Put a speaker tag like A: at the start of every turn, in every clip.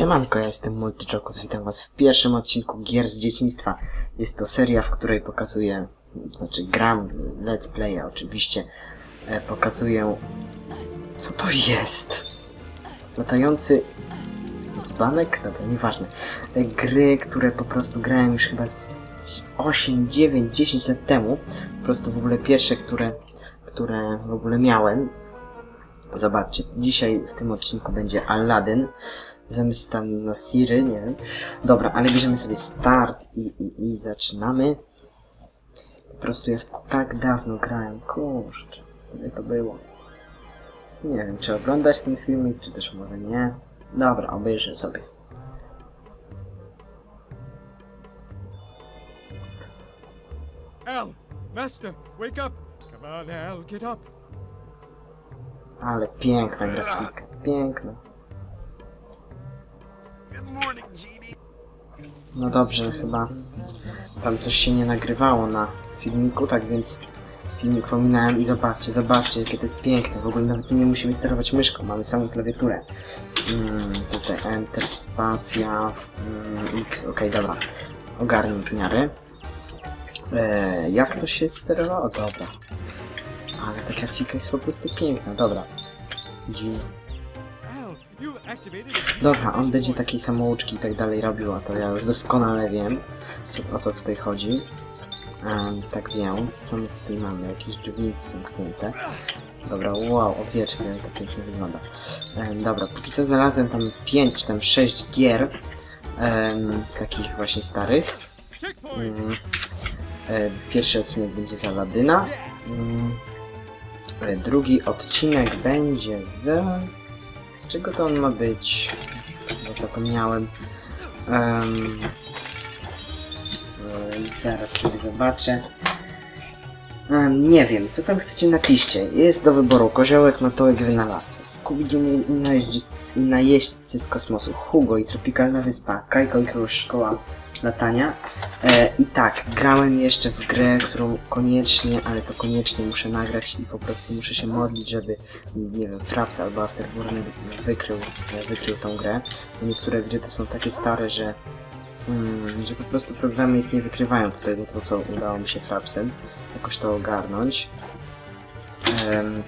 A: Siemanko, ja jestem Multichokus, witam was w pierwszym odcinku Gier z dzieciństwa. Jest to seria, w której pokazuję, znaczy gram let's playa oczywiście, e, pokazuję, co to jest? Latający dzbanek? Dobra, nieważne. E, gry, które po prostu grałem już chyba z 8, 9, 10 lat temu. Po prostu w ogóle pierwsze, które, które w ogóle miałem. Zobaczcie, dzisiaj w tym odcinku będzie Aladdin zamiast stan na Siri, nie wiem. Dobra, ale bierzemy sobie start i, i, i zaczynamy. Po prostu ja tak dawno grałem, kurczę, kiedy to było. Nie wiem, czy oglądać ten filmik, czy też może nie. Dobra, obejrzę sobie.
B: Al, Master, wake up! Come on, Al, get up!
A: Ale piękna grafika, piękna. No dobrze, chyba tam coś się nie nagrywało na filmiku, tak więc filmik pominąłem i zobaczcie, zobaczcie jakie to jest piękne. W ogóle nawet nie musimy sterować myszką, mamy samą klawiaturę. Mm, tutaj Enter, spacja, mm, X, okej, dobra. Ogarnę w miarę. E, jak to się sterowało? Dobra. Ale ta grafika jest po prostu piękna, dobra. Dziwne. Dobra, on będzie takiej samouczki i tak dalej robił, a to ja już doskonale wiem, co, o co tutaj chodzi. Em, tak więc, co my tutaj mamy? Jakieś drzwi zamknięte. Dobra, wow, owieczka, jak to pięknie wygląda. Em, dobra, póki co znalazłem tam 5 czy tam 6 gier, em, takich właśnie starych. e, pierwszy odcinek będzie z Aladyna. Mm, e, drugi odcinek będzie z... Z czego to on ma być? Bo zapomniałem. Em, e, zaraz sobie zobaczę. Em, nie wiem, co tam chcecie napiszcie. Jest do wyboru koziołek, matołek, wynalazca, Scooby-Doo i najeźdźcy z kosmosu, Hugo i tropikalna wyspa, Kajko i szkoła latania. E, I tak, grałem jeszcze w grę, którą koniecznie, ale to koniecznie muszę nagrać i po prostu muszę się modlić, żeby, nie wiem, Fraps albo Afterburner wykrył, wykrył tą grę. Niektóre gry to są takie stare, że, mm, że po prostu programy ich nie wykrywają. Tutaj to, co udało mi się Frapsem, jakoś to ogarnąć. Em,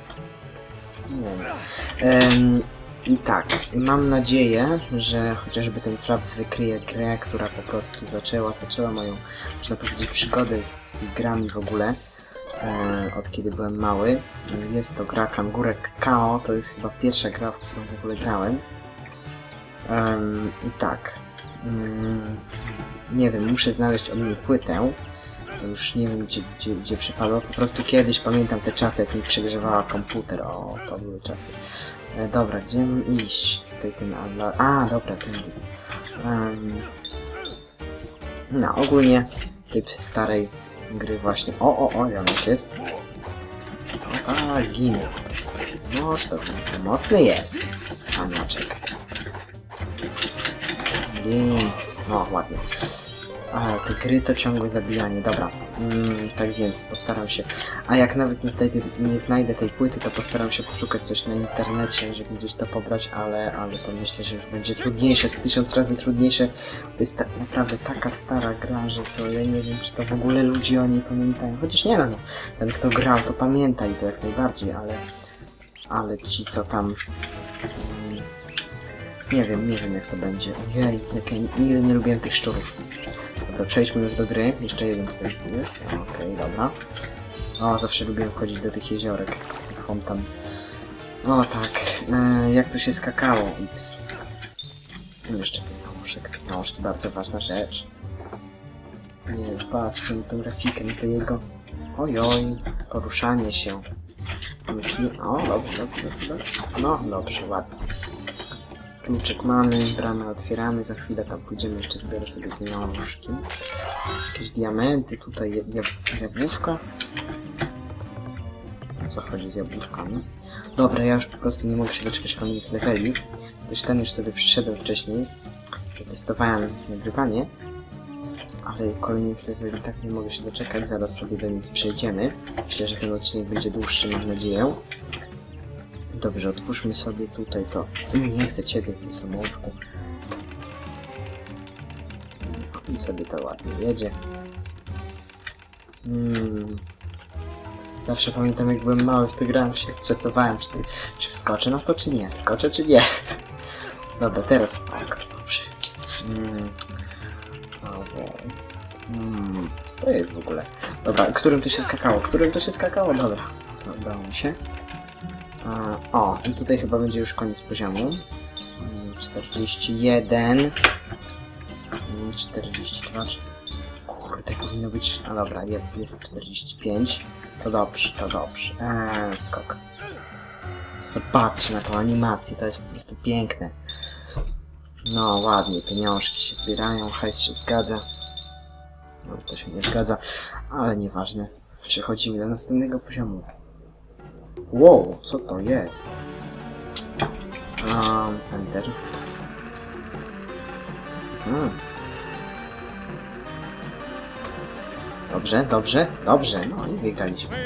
A: nie wiem. Em, I tak, mam nadzieję, że chociażby ten Fraps wykryje grę, która po prostu zaczęła, zaczęła moją, można powiedzieć, przygodę z grami w ogóle, e, od kiedy byłem mały. Jest to gra Kangurek KO, to jest chyba pierwsza gra, w którą w ogóle grałem. Em, I tak, mm, nie wiem, muszę znaleźć od niej płytę. Już nie wiem, gdzie, gdzie, gdzie. Po prostu kiedyś pamiętam te czasy, jak mi przegrzewała komputer. O, to były czasy. E, dobra, gdzie mam iść? Tutaj ten. A, dobra, tędy. Um, no, ogólnie typ starej gry właśnie. O, o, o, Janek jest. A, ginie. No, to, to mocny jest. Cwaniaczek. Gin. No, ładnie. A, te gry to ciągłe zabijanie, dobra. Mm, tak więc postaram się. A jak nawet nie znajdę, nie znajdę tej płyty, to postaram się poszukać coś na internecie, żeby gdzieś to pobrać, ale, ale to myślę, że już będzie trudniejsze, z tysiąc razy trudniejsze. To jest tak naprawdę taka stara gra, że to ja nie wiem, czy to w ogóle ludzie o niej pamiętają. Chociaż nie no, no. ten kto grał to pamięta i to jak najbardziej, ale, ale ci co tam... Mm, nie wiem, nie wiem jak to będzie. Ojej, jak ja nigdy nie lubiłem tych szczurów. Dobra, przejdźmy już do gry. Jeszcze jeden tutaj jest. Okej, dobra. O, zawsze lubiłem wchodzić do tych jeziorek. Jak on tam. O tak, e, jak tu się skakało. X. Jeszcze pieniążek. Pieniążki, bardzo ważna rzecz. Nie, patrzcie na tę grafikę, na to jego... Ojoj, poruszanie się. O, dobrze, dobrze, dobrze. No, dobrze, ładnie. Kluczyk mamy, bramę otwieramy, za chwilę tam pójdziemy, jeszcze zbiorę sobie pieniążki. Jakieś diamenty, tutaj jab jab jabłuszka. Co chodzi z jabłuszkami? Dobra, ja już po prostu nie mogę się doczekać kolejnych leveli. Gdyż ten już sobie przyszedłem wcześniej. Przetestowałem nagrywanie. Ale kolejnych leveli tak nie mogę się doczekać, zaraz sobie do nich przejdziemy. Myślę, że ten odcinek będzie dłuższy, mam nadzieję. Dobrze, otwórzmy sobie tutaj to. Nie chcę ciebie w tym. I sobie to ładnie jedzie. Mm. Zawsze pamiętam, jak byłem mały w to grałem, się stresowałem, czy, czy wskoczę na to, czy nie. Wskoczę, czy nie. Dobra, teraz tak. Dobrze. Mm. Okej. Mm. Co to jest w ogóle? Dobra, którym to się skakało? Którym to się skakało? Dobra. Udało mi się. O, i tutaj chyba będzie już koniec poziomu. Mm, 41. Mm, 42. czy- Kurde, powinno być. A dobra, jest, jest 45. To dobrze, to dobrze. Eee, skok. Zobaczcie na tą animację, to jest po prostu piękne. No, ładnie, pieniążki się zbierają, hajs się zgadza. No, to się nie zgadza, ale nieważne. Przechodzimy do następnego poziomu. Wow, co to jest? Um, enter. Hmm. Dobrze, dobrze, dobrze. No i wygraliśmy.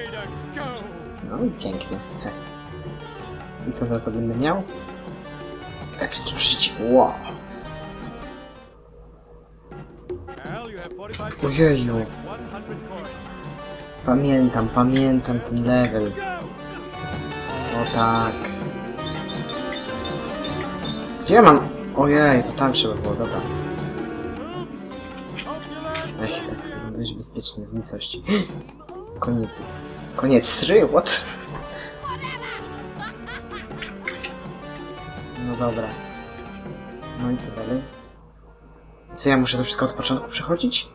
A: No i pięknie. I co za to będę miał? Ekstra życie. Wow.
B: Al, you have 45 seconds.
A: Ojeju.
B: 100 coins.
A: Pamiętam, pamiętam ten level. O tak. Gdzie ja mam? Ojej, to tam trzeba było, dobra. Ech, tak, dość bezpiecznie w nicości. Koniec. Koniec sry, what? No dobra. No i co dalej? Co, ja muszę to wszystko od początku przechodzić?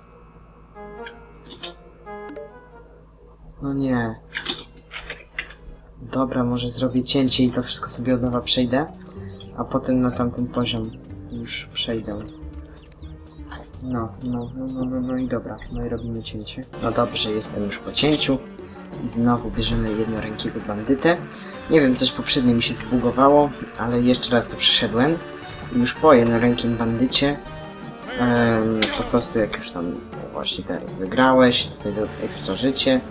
A: No nie. Dobra, może zrobię cięcie i to wszystko sobie od nowa przejdę. A potem na tamten poziom już przejdę. No, no, no, no, no, no i dobra. No i robimy cięcie. No dobrze, jestem już po cięciu. I znowu bierzemy jednorękiego bandytę. Nie wiem, coś poprzednio mi się zbugowało, ale jeszcze raz to przeszedłem. I już po jednorękim bandycie em, po prostu jak już tam właśnie teraz wygrałeś, tutaj ekstra życie,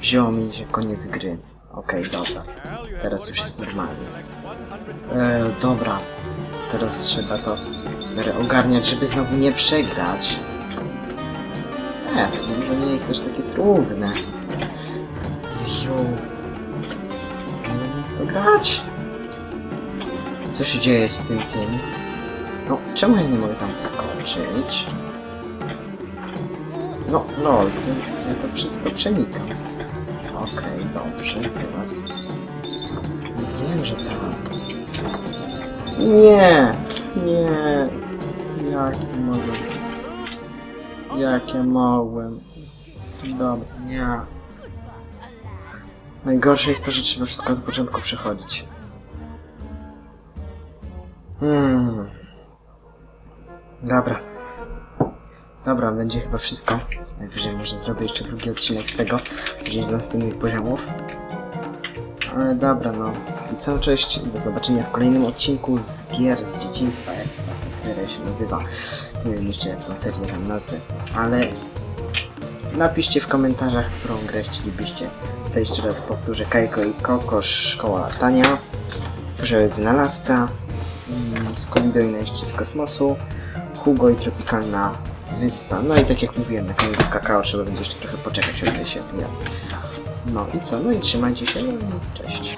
A: wzięło mi się koniec gry. Okej, dobra.
B: You have
A: Teraz już
B: 45
A: jest normalnie.
B: Collect 100 coins.
A: E, dobra. Teraz trzeba to ogarniać, żeby znowu nie przegrać. E, to nie jest też takie trudne. W to grać. Co się dzieje z tym tym? No, czemu ja nie mogę tam skoczyć? No, lol, to- ja to wszystko przenikam. Okej, dobrze, teraz... Wiem, że tak. Nie, nie. Jak ja mogłem? Jak ja mogłem? Dobra, nie. Najgorsze jest to, że trzeba wszystko od początku przechodzić. Hmm. Dobra. Dobra, będzie chyba wszystko. Najwyżej może zrobię jeszcze drugi odcinek z tego, gdzieś z następnych poziomów. Ale dobra, no. I co, cześć, do zobaczenia w kolejnym odcinku z gier z dzieciństwa, jak ta seria się nazywa. Nie wiem jeszcze jak tą serię tam nazwę, ale napiszcie w komentarzach, którą grę chcielibyście. To jeszcze raz powtórzę, Kajko i Koko, Szkoła Latania, Orzełek Wynalazca, mm, Scooby-Doo i z kosmosu, Hugo i Tropikalna Wyspa. No i tak jak mówiłem, na koniec kakao trzeba będzie jeszcze trochę poczekać, o ile się odbija. No i co? No i trzymajcie się. No cześć.